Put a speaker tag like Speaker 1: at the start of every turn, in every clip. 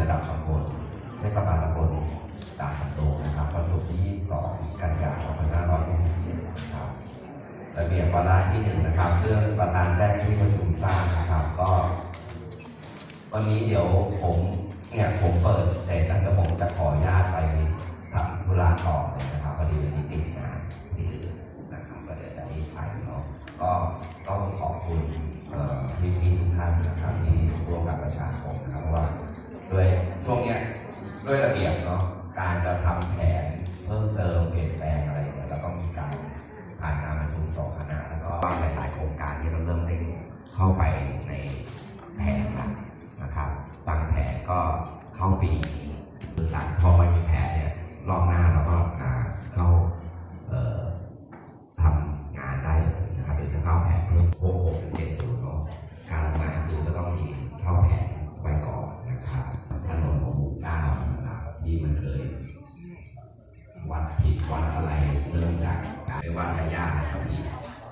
Speaker 1: ระดับตำบลเทศบาลตำบลด่าสันโดษนะครับวันศุกร์ที่ 22 กันยายน2527นะครับระเบียบวาระที่หนึ่งนะครับเรื่องประธานแจ้งที่ประชุมทราบนะครับ ก็ วันนี้เดี๋ยวผมเนี่ยผมเปิดเสร็จแล้วเดี๋ยวผมจะขออนุญาตไปทำธุระต่อเลยนะครับพอดีวันนี้ติดงานที่อื่นนะครับก็เดี๋ยวจะรีบไปเนาะก็ต้องขอบคุณพี่ๆทุกท่านนะครับที่ร่วมกับประชาคมนะครับว่า ด้วยช่วงเนี้ยด้วยระเบียบเนาะการจะทำ ผิดวัดอะไรเริ่มจากการไปวัดระยะอะไรก็ผิด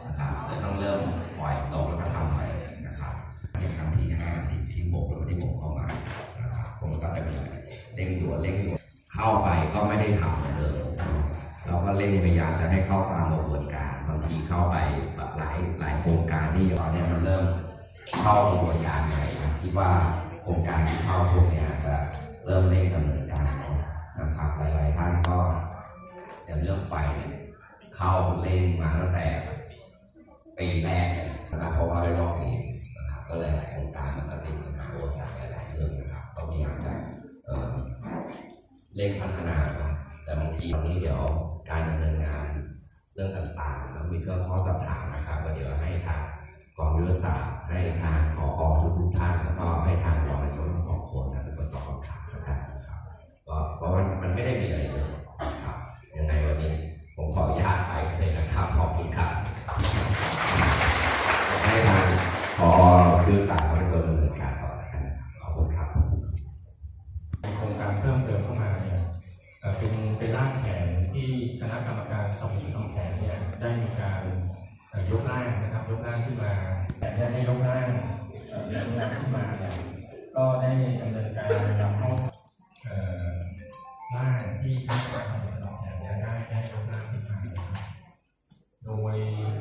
Speaker 1: นะครับเลยต้องเริ่มปล่อยตกแล้วก็ทำใหม่นะครับในครั้งที่ห้าที่ที่โบกแล้วที่ผมเข้ามานะครับผมก็จะมีเร่งด่วนเร่งด่วนเข้าไปก็ไม่ได้ทำเลยเดิมเราก็เร่งพยายามจะให้เข้าตามกระบวนการบางทีเข้าไปแบบหลายหลายโครงการที่ตอนเนี้ยมันเริ่มเข้ากระบวนการใหม่นะคิดว่าโครงการที่เข้าพวกเนี้ยจะเริ่มเร่งดำเนินการนะครับ เรื่องไฟเนี่ยเข้าเล่นมาตั้งแต่ปีแรกนะครับเพราะว่าไปลอกเองนะครับก็เลยหลายโครงการมันก็ติดปัญหาอุปสรรคหลายๆเรื่องนะครับก็พยายามจะเอ่อเร่งพัฒนาแต่บางทีตรงนี้เดี๋ยวการดำเนินงานเรื่องต่างๆแล้วมีเครื่องข้อสอบถามนะครับก็เดี๋ยวให้ทางกองยุทธศาสตร์ให้ทางผอทุกท่านแล้วก็ให้ทาง พิ่มเติ
Speaker 2: มเข้ามาเนี่ยเป็นเป็นร่างแผนที่คณะกรรมการสอบสวนทำแผนเนี่ยได้มีการยกร่างนะครับยกร่างขึ้นมาแต่ได้ให้ยกร่างยกร่างขึ้นมาเนี่ยก็ได้ดำเนินการนำเข้าร่างที่คณะกรรมการสอบสวนทำแผนเนี่ยได้ได้ยกร่างขึ้นมาโดย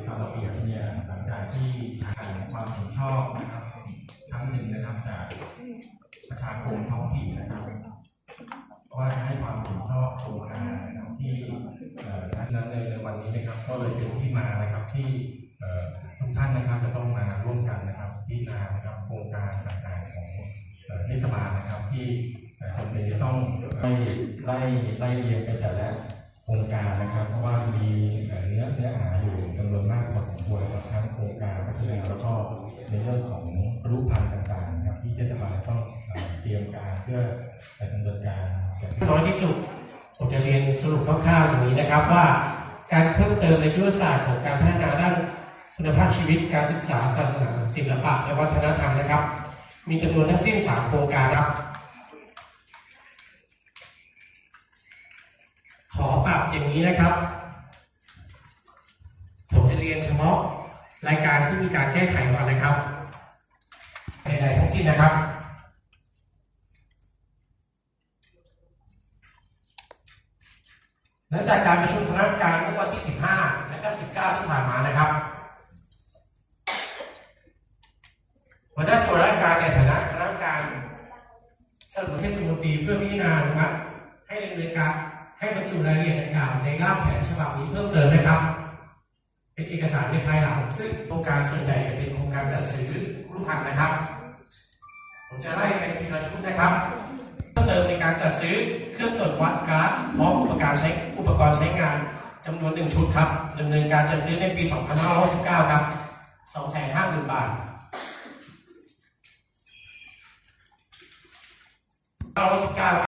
Speaker 2: ตามระเบียบเนี่ยหลังจากที่ผ่านความเห็นชอบนะครับครั้งหนึ่งนะครับจาก ประชาคมท้องถิ่นนะครับว่าจะให้ความเห็นชอบโครงการนะครับที่เอ่อ นั้นในวันนี้นะครับก็เลยเป็นที่มานะครับที่ทุกท่านนะครับจะต้องมาร่วมกันนะครับพิจารณานะครับโครงการต่างๆของเอ่อเทศบาลนะครับ ที่จำเป็นจะต้องไล่ไล่ไล่เรียงไปแต่ละโครงการนะครับ เพราะว่ามีเนื้อเนื้อหาอยู่จำนวนมากพอสมควรกับทั้งโครงการพัฒนาแล้วก็ในเรื่องของรูปพันธ์ต่างๆนะครับที่เทศบาลต้องเตรียมการเพื่อดำเนินการจัด
Speaker 3: น้อยที่สุด ผมจะเรียนสรุปคร่าวๆอย่างนี้นะครับว่าการเพิ่มเติมในยุทธศาสตร์ของการพัฒนาด้านคุณภาพชีวิตการศึกษาศาสนาศิลปะและวัฒนธรรมนะครับ มีจำนวนทั้งสิ้น 3 โครงการครับ ขอปรับอย่างนี้นะครับ ผมจะเรียนเฉพาะรายการที่มีการแก้ไขก่อนนะครับใดๆทั้งสิ้นนะครับ หลังจากการประชุมคณะกรรมการเมื่อวันที่ 15 และก็ 19 ที่ผ่านมานะครับหัวหน้าส่วนราชการในฐานะคณะกรรมการสรุปเทศมนตรีเพื่อพิจารณามัติให้ดำเนินการให้บรรจุรายละเอียดดังกล่าวในร่างแผนฉบับนี้เพิ่มเติมนะครับ เป็นเอกสารในภายหลังซึ่งโครงการส่วนใหญ่จะเป็นโครงการจัดซื้อรูปพันนะครับ ผมจะไล่ไปทีละชุดนะครับ ติมในการจัดซื้อเครื่องตรวจวัดก๊าซพร้อมอุปกรณ์ใช้อุปกรณ์ใช้งานจำนวนหนึ่งชุดครับดำเนินการจัดซื้อในปี 2569 ครับ 250,000 บาท919ครับ